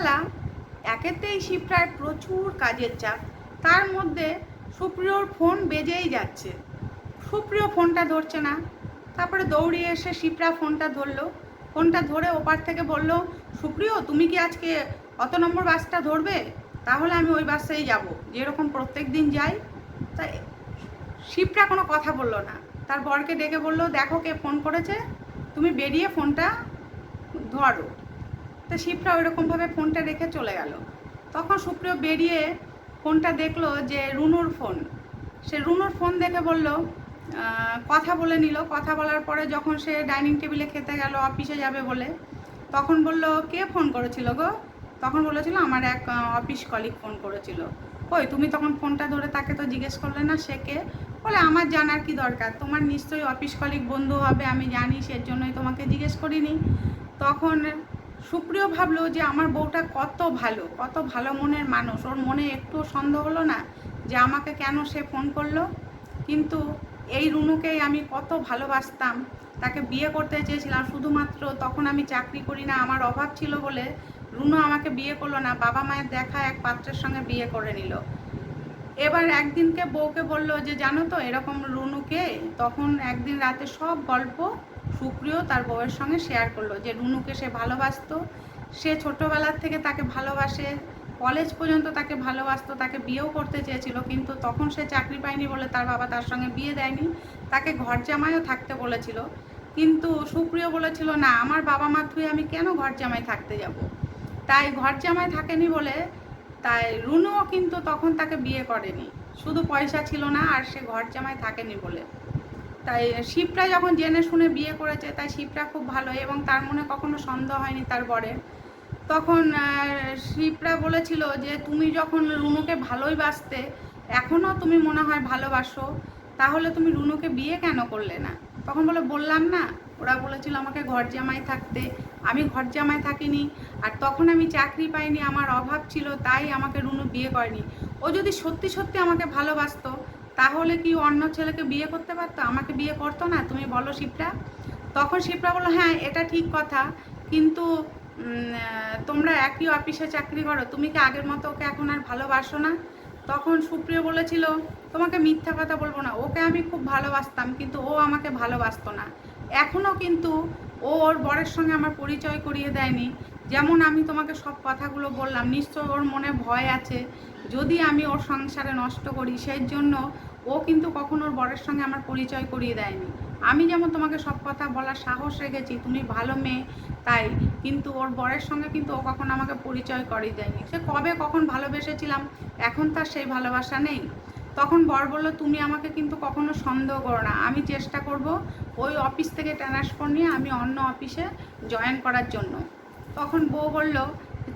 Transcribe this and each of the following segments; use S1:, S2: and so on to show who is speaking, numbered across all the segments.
S1: সকালবেলা একেতেই শিপ্রায় প্রচুর কাজের চাপ। তার মধ্যে সুপ্রিয়র ফোন বেজেই যাচ্ছে। সুপ্রিয় ফোনটা ধরছে না। তারপরে দৌড়িয়ে এসে শিপ্রা ফোনটা ধরলো। ফোনটা ধরে ওপার থেকে বলল, সুপ্রিয়, তুমি কি আজকে অত নম্বর বাসটা ধরবে? তাহলে আমি ওই বাসেই যাব। যেরকম প্রত্যেক দিন যাই। তাই শিপ্রা কোনো কথা বলল না। তার বরকে ডেকে বলল, দেখো কে ফোন করেছে। তুমি বেরিয়ে ফোনটা ধরো। তো শিবরা ওইরকমভাবে ফোনটা রেখে চলে গেল। তখন সুপ্রিয় বেরিয়ে ফোনটা দেখল যে রুনুর ফোন। সে রুনুর ফোন দেখে বলল কথা বলে নিল। কথা বলার পরে যখন সে ডাইনিং টেবিলে খেতে গেল, অফিসে যাবে বলে, তখন বলল, কে ফোন করেছিল গো? তখন বলেছিল, আমার এক অফিস কলিগ ফোন করেছিল। কই, তুমি তখন ফোনটা ধরে তাকে তো জিজ্ঞেস করলে না, সে কে? বলে, আমার জানার কি দরকার? তোমার নিশ্চয়ই অফিস কলিগ বন্ধু হবে, আমি জানি সের জন্যই তোমাকে জিজ্ঞেস করিনি। তখন সুপ্রিয় ভাবলো যে আমার বউটা কত ভালো কত ভালো মনের মানুষ। ওর মনে একটু সন্দেহ হলো না যে আমাকে কেন সে ফোন করল? কিন্তু এই রুনুকেই আমি কত ভালোবাসতাম। তাকে বিয়ে করতে চেয়েছিলাম। শুধুমাত্র তখন আমি চাকরি করি না, আমার অভাব ছিল বলে রুনু আমাকে বিয়ে করল না। বাবা মায়ের দেখা এক পাত্রের সঙ্গে বিয়ে করে নিল। এবার একদিনকে বউকে বলল যে, জানো তো, এরকম রুনুকে তখন একদিন রাতে সব গল্প সুপ্রিয় তার বউয়ের সঙ্গে শেয়ার করল যে, রুনুকে সে ভালোবাসতো। সে ছোটোবেলার থেকে তাকে ভালোবাসে কলেজ পর্যন্ত তাকে ভালোবাসতো, তাকে বিয়েও করতে চেয়েছিল, কিন্তু তখন সে চাকরি পায়নি বলে তার বাবা তার সঙ্গে বিয়ে দেয়নি। তাকে ঘর জামাইও থাকতে বলেছিল। কিন্তু সুপ্রিয় বলেছিল, না, আমার বাবা মা থুয়ে আমি কেন ঘর জামাই থাকতে যাব? তাই ঘর জামাই থাকেনি বলে তাই রুনুও কিন্তু তখন তাকে বিয়ে করেনি। শুধু পয়সা ছিল না, আর সে ঘর জামাই থাকেনি বলে। তাই শিবরা যখন জেনে শুনে বিয়ে করেছে, তাই শিবরা খুব ভালো এবং তার মনে কখনো সন্দেহ হয়নি তার বরে। তখন শিবরা বলেছিল যে, তুমি যখন রুনুকে ভালোই বাসতে এখনও তুমি মনে হয় ভালোবাসো, তাহলে তুমি রুনুকে বিয়ে কেন করলে না? তখন বলে, বললাম না। ওরা বলেছিল আমাকে ঘর জামাই থাকতে। আমি ঘর জামাই থাকিনি। আর তখন আমি চাকরি পাইনি। আমার অভাব ছিল, তাই আমাকে রুনু বিয়ে করেনি। ও যদি সত্যি সত্যি আমাকে ভালোবাসতো তাহলে কি অন্য ছেলেকে বিয়ে করতে পারতো? আমাকে বিয়ে করতো না? তুমি বলো শিবরা তখন শিবরা বলল হ্যাঁ এটা ঠিক কথা। কিন্তু তোমরা একই অফিসে চাকরি করো। তুমি কি আগের মতো ওকে এখন আর ভালোবাসো না? তখন সুপ্রিয় বলেছিল, তোমাকে মিথ্যা কথা বলব না। ওকে আমি খুব ভালোবাসতাম, কিন্তু ও আমাকে ভালোবাসতো না। এখনও কিন্তু ও ওর বরের সঙ্গে আমার পরিচয় করিয়ে দেয়নি। যেমন আমি তোমাকে সব কথাগুলো বললাম, নিশ্চয় ওর মনে ভয় আছে। যদি আমি ওর সংসারে নষ্ট করি, সেই জন্য ও কিন্তু কখনো ওর বরের সঙ্গে আমার পরিচয় করিয়ে দেয়নি। আমি যেমন তোমাকে সব কথা বলার সাহস রেখেছি, তুমি ভালো মেয়ে, তাই। কিন্তু ওর বরের সঙ্গে কিন্তু ও কখনো আমাকে পরিচয় করিয়ে দেয়নি। সে কবে কখন ভালোবেসেছিলাম, এখন তার সেই ভালোবাসা নেই। তখন বর বলল, তুমি আমাকে কিন্তু কখনো সন্দেহ করো না। আমি চেষ্টা করব ওই অফিস থেকে ট্রান্সফার নিয়ে আমি অন্য অফিসে জয়েন করার জন্য। তখন বউ বলল,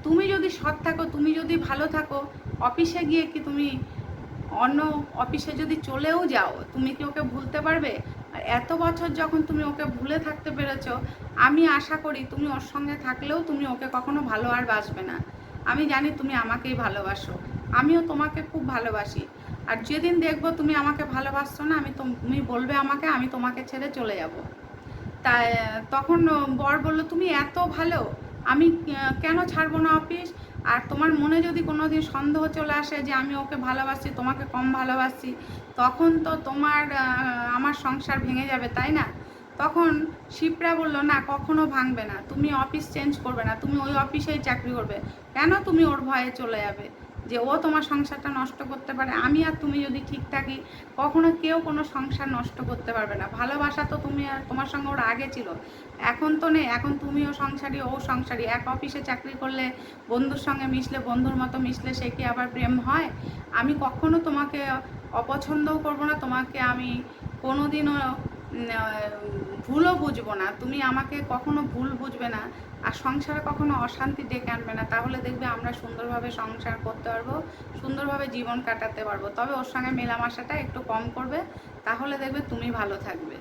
S1: তুমি যদি সৎ থাকো, তুমি যদি ভালো থাকো, অফিসে গিয়ে কি তুমি অন্য অফিসে যদি চলেও যাও, তুমি কি ওকে ভুলতে পারবে? আর এত বছর যখন তুমি ওকে ভুলে থাকতে পেরেছ, আমি আশা করি তুমি ওর সঙ্গে থাকলেও তুমি ওকে কখনো ভালো আর বাসবে না। আমি জানি তুমি আমাকেই ভালোবাসো। আমিও তোমাকে খুব ভালোবাসি। আর যেদিন দেখব তুমি আমাকে ভালোবাসছো না, আমি তোম- বলবে আমাকে, আমি তোমাকে ছেড়ে চলে যাব। তাই, তখন বর বলল, তুমি এত ভালো, আমি কেন ছাড়বো না অফিস? আর তোমার মনে যদি কোনো দিন সন্দেহ চলে আসে যে আমি ওকে ভালোবাসি, তোমাকে কম ভালোবাসি, তখন তো তোমার আমার সংসার ভেঙে যাবে, তাই না? তখন শিপরা বলল, না, কখনো ভাঙবে না। তুমি অফিস চেঞ্জ করবে না। তুমি ওই অফিসেই চাকরি করবে। কেন তুমি ওর ভয়ে চলে যাবে? যে ও তোমার সংসারটা নষ্ট করতে পারে, আমি আর তুমি যদি ঠিক থাকি, কখনো কেউ কোনো সংসার নষ্ট করতে পারবে না। ভালোবাসা তো তুমি আর তোমার সঙ্গে ওর আগে ছিল। এখন তো নেই, এখন তুমিও সংসারী, ও সংসারী। এক অফিসে চাকরি করলে বন্ধুর সঙ্গে মিশলে, বন্ধুর মতো মিশলে সে কি আবার প্রেম হয়? আমি কখনো তোমাকে অপছন্দও করব না, তোমাকে আমি কোনোদিনও ভুলও বুঝব না। তুমি আমাকে কখনো ভুল বুঝবে না। আর সংসারে কখনো অশান্তি ডেকে আনবে না। তাহলে দেখবে আমরা সুন্দরভাবে সংসার করতে পারব, সুন্দরভাবে জীবন কাটাতে পারব। তবে ওর সঙ্গে মেলামেশাটা একটু কম করবে। তাহলে দেখবে তুমি ভালো থাকবে।